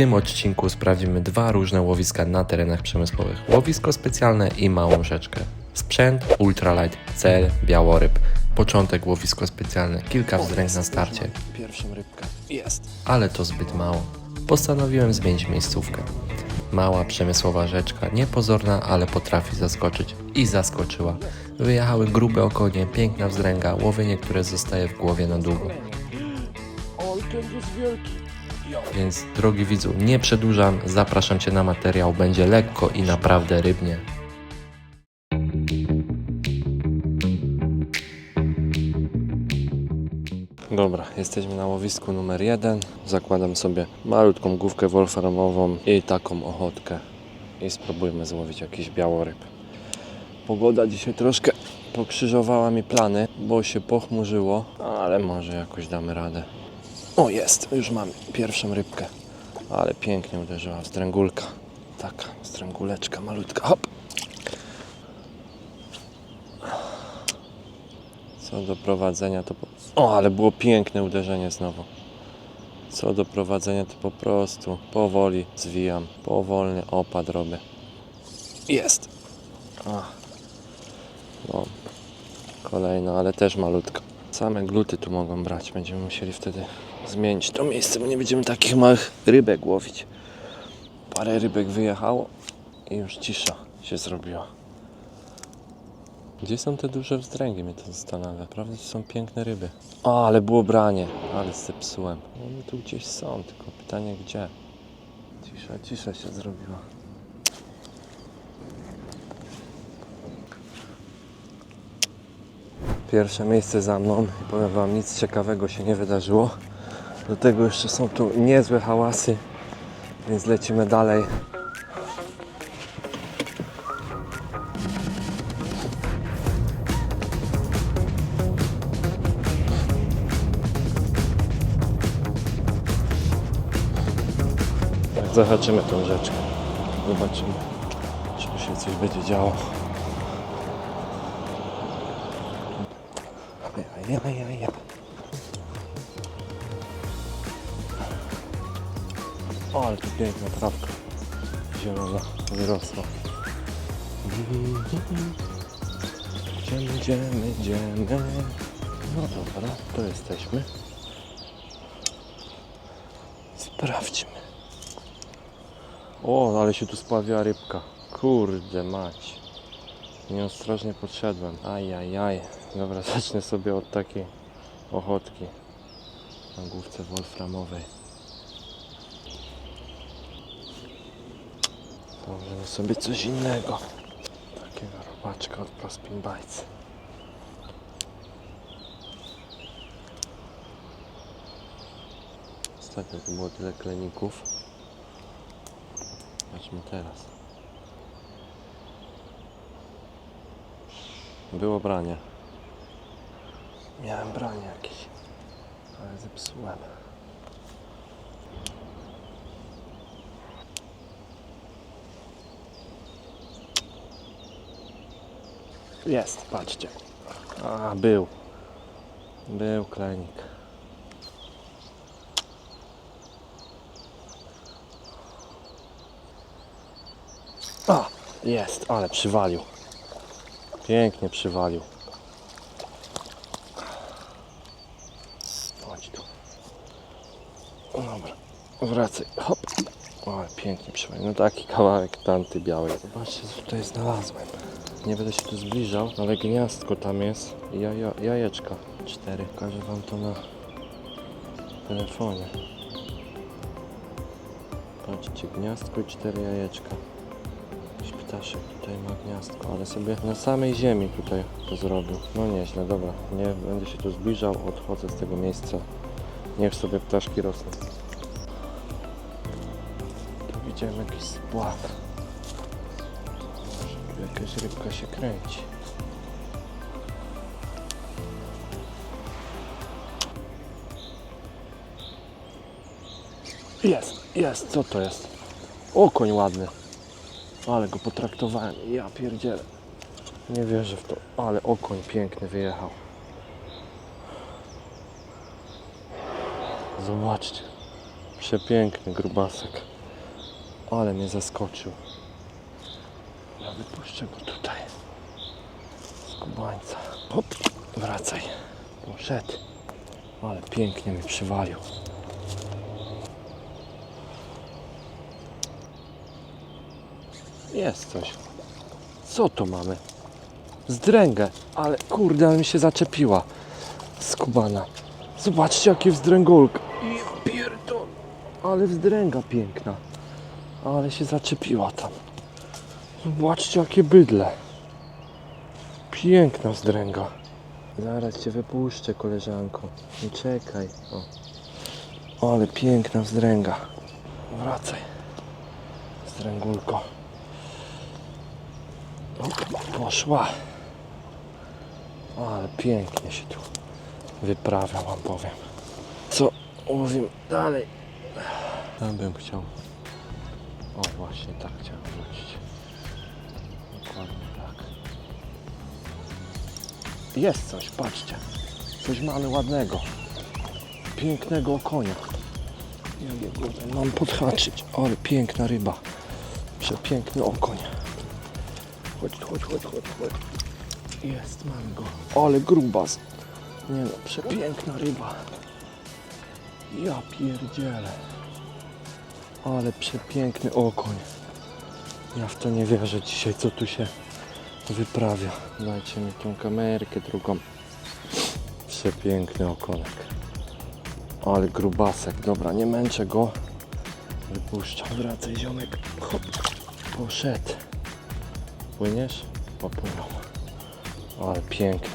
tym odcinku sprawdzimy dwa różne łowiska na terenach przemysłowych. Łowisko specjalne i małą rzeczkę. Sprzęt, ultralight, cel, białoryb. Początek łowisko specjalne, kilka wzdręk na starcie, Pierwszą rybkę. Jest. ale to zbyt mało. Postanowiłem zmienić miejscówkę. Mała przemysłowa rzeczka, niepozorna, ale potrafi zaskoczyć. I zaskoczyła. Wyjechały grube okonie, piękna wzdręga, łowienie, które zostaje w głowie na długo. Oj, ten jest wielki. Więc drogi widzu, nie przedłużam, zapraszam Cię na materiał, będzie lekko i naprawdę rybnie. Dobra, jesteśmy na łowisku numer jeden. Zakładam sobie malutką główkę wolframową i taką ochotkę. I spróbujmy złowić jakiś białoryb. Pogoda dzisiaj troszkę pokrzyżowała mi plany, bo się pochmurzyło, ale może jakoś damy radę. O, jest, już mam pierwszą rybkę. Ale pięknie uderzyła wzdręgulka. Taka wzdręguleczka malutka. Hop. Co do prowadzenia to... Po... O, ale było piękne uderzenie znowu. Co do prowadzenia to po prostu powoli zwijam. Powolny opad robię. Jest. Ach. No. Kolejna, ale też malutka. Same gluty tu mogą brać. Będziemy musieli wtedy zmienić to miejsce, bo nie będziemy takich małych rybek łowić. Parę rybek wyjechało i już cisza się zrobiła. Gdzie są te duże wzdręgi? Mnie to zastanawia. Naprawdę to są piękne ryby. O, ale było branie. Ale zepsułem. One tu gdzieś są, tylko pytanie gdzie. Cisza, cisza się zrobiła. Pierwsze miejsce za mną i powiem Wam, nic ciekawego się nie wydarzyło. Do tego jeszcze są tu niezłe hałasy, więc lecimy dalej. Zahaczymy tą rzeczkę. Zobaczymy, czy tu się coś będzie działo. Ja, ja, ja. O, ale tu piękna trawka zielona wyrosła. Idziemy, idziemy, idziemy. No dobra, to jesteśmy. Sprawdźmy. O, ale się tu spławiła rybka. Kurde mać. Nieostrożnie podszedłem. Ajajaj. Dobra, zacznę sobie od takiej ochotki. Na główce wolframowej. Założymy sobie coś innego. Takiego robaczka od Prospin Bites. Ostatnio tu było tyle kleników. Zobaczmy teraz. Było branie. Miałem branie jakieś, ale zepsułem. Jest, patrzcie. A, był. Był klenik. A, jest, ale przywalił. Pięknie przywalił. Chodź tu. Dobra, wracaj. Hop. O, pięknie przywalił. No taki kawałek tanty białej. Zobaczcie, co tutaj znalazłem. Nie będę się tu zbliżał, ale gniazdko tam jest. jajeczka. Cztery. Pokażę wam to na telefonie. Patrzcie, gniazdko i cztery jajeczka. Jakiś ptaszek tutaj ma gniazdko, ale sobie na samej ziemi tutaj to zrobił. No nieźle, dobra. Nie będę się tu zbliżał, odchodzę z tego miejsca. Niech sobie ptaszki rosną. Tu widziałem jakiś tu jakaś rybka się kręci. Jest, jest, co to jest? Okoń ładny. Ale go potraktowałem. Ja pierdzielę. Nie wierzę w to. Ale okoń piękny wyjechał. Zobaczcie. Przepiękny grubasek. Ale mnie zaskoczył. Ja wypuszczę go tutaj. Skubańca. Hop, wracaj. Poszedł. Ale pięknie mi przywalił. Jest coś. Co to mamy? Zdręgę. Ale kurde, ale mi się zaczepiła. Skubana. Zobaczcie jaki wzdręgulk. Ale wzdręga piękna. Ale się zaczepiła tam. Zobaczcie jakie bydle. Piękna wzdręga. Zaraz cię wypuszczę koleżanko. Nie czekaj. O. Ale piękna wzdręga. Wracaj. Wzdręgulko. Poszła. Ale pięknie się tu wyprawia, wam powiem. Co łowimy dalej? Tam bym chciał. O, właśnie tak chciałem wrócić. Dokładnie tak. Jest coś, patrzcie. Coś mamy ładnego. Pięknego konia. Ja jego mam podhaczyć. Ale piękna ryba. Przepiękny okoń. Chodź, chodź, chodź, chodź, chodź. Jest, mam go. Ale grubas. Nie no, przepiękna ryba. Ja pierdzielę. Ale przepiękny okoń. Ja w to nie wierzę dzisiaj, co tu się wyprawia. Dajcie mi tą kamerkę drugą. Przepiękny okonek. Ale grubasek. Dobra, nie męczę go. Wypuszczam. Wracaj ziomek. Hop. Poszedł. Płyniesz? Popłynął. Ale piękny.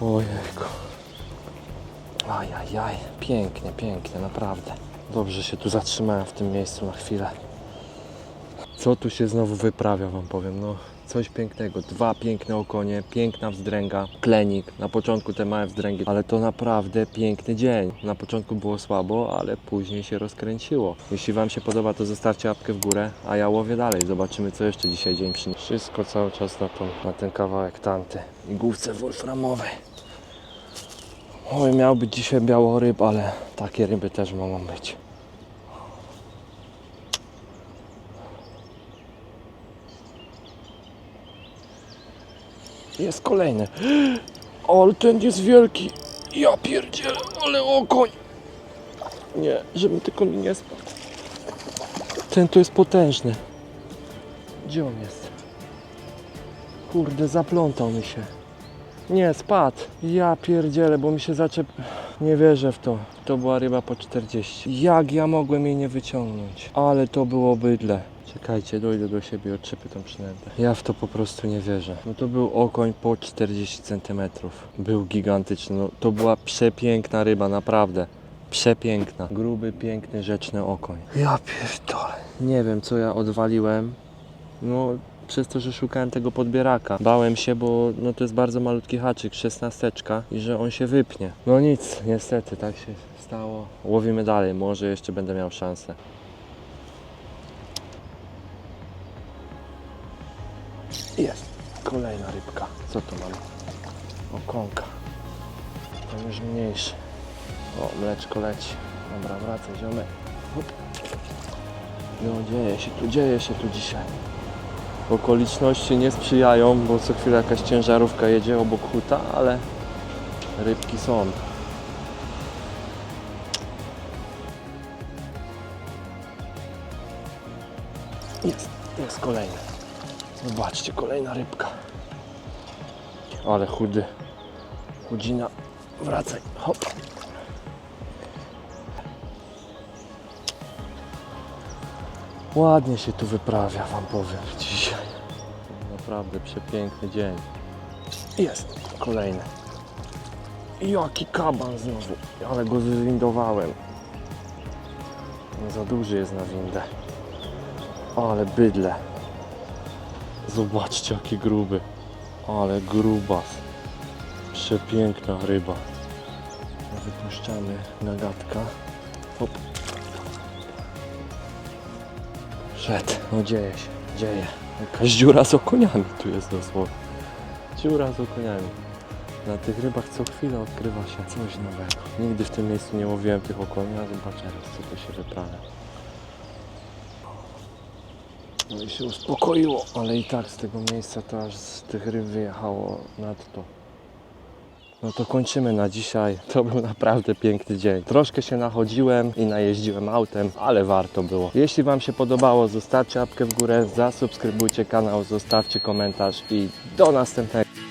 Ojejku. Ajajaj. Pięknie, pięknie, naprawdę. Dobrze się tu zatrzymałem w tym miejscu na chwilę. Co tu się znowu wyprawia, wam powiem. No, coś pięknego. Dwa piękne okonie, piękna wzdręga, klenik. Na początku te małe wzdręgi, ale to naprawdę piękny dzień. Na początku było słabo, ale później się rozkręciło. Jeśli Wam się podoba, to zostawcie łapkę w górę, a ja łowię dalej. Zobaczymy, co jeszcze dzisiaj dzień przyniesie. Wszystko cały czas na, tą, na ten kawałek tanty i główce wolframowej. Oj, miał być dzisiaj białoryb, ale takie ryby też mogą być. Jest kolejny. Ale ten jest wielki. Ja pierdzielę, ale okoń. Nie, żebym tylko mi nie spadł. Ten to jest potężny. Gdzie on jest? Kurde, zaplątał mi się. Nie, spadł. Ja pierdzielę, bo mi się zaczep... Nie wierzę w to. To była ryba po 40. Jak ja mogłem jej nie wyciągnąć? Ale to było bydle. Czekajcie, dojdę do siebie odczepię tą przynętę. Ja w to po prostu nie wierzę. No to był okoń po 40 cm. Był gigantyczny. No, to była przepiękna ryba, naprawdę. Przepiękna. Gruby, piękny, rzeczny okoń. Ja pierdolę. Nie wiem, co ja odwaliłem. No, przez to, że szukałem tego podbieraka. Bałem się, bo no to jest bardzo malutki haczyk, szesnasteczka i że on się wypnie. No nic, niestety tak się stało. Łowimy dalej, może jeszcze będę miał szansę. Jest, kolejna rybka. Co tu mamy? Okonka. Ten już mniejszy. O, mleczko leci. Dobra, wracaj ziomek. No dzieje się tu, dzieje się tu dzisiaj. Okoliczności nie sprzyjają, bo co chwilę jakaś ciężarówka jedzie obok huta, ale rybki są. Jest, jest kolejny. Zobaczcie, kolejna rybka. Ale chudy. Chudzina. Wracaj. Hop. Ładnie się tu wyprawia, wam powiem dzisiaj. Naprawdę przepiękny dzień. Jest kolejny. Jaki kaban znowu. Ale go wywindowałem. Nie za duży jest na windę. Ale bydle. Zobaczcie jaki gruby. Ale grubas. Przepiękna ryba. Wypuszczamy gagatka. Hop. Szedł. No dzieje się. Dzieje. Jakaś dziura z okoniami tu jest dosłownie. Dziura z okoniami. Na tych rybach co chwilę odkrywa się coś nowego. Nigdy w tym miejscu nie łowiłem tych okoni, a zobaczę raz co tu się wyprawia. No i się uspokoiło, ale i tak z tego miejsca to aż z tych ryb wyjechało nadto. No to kończymy na dzisiaj. To był naprawdę piękny dzień. Troszkę się nachodziłem i najeździłem autem, ale warto było. Jeśli Wam się podobało, zostawcie łapkę w górę, zasubskrybujcie kanał, zostawcie komentarz i do następnego.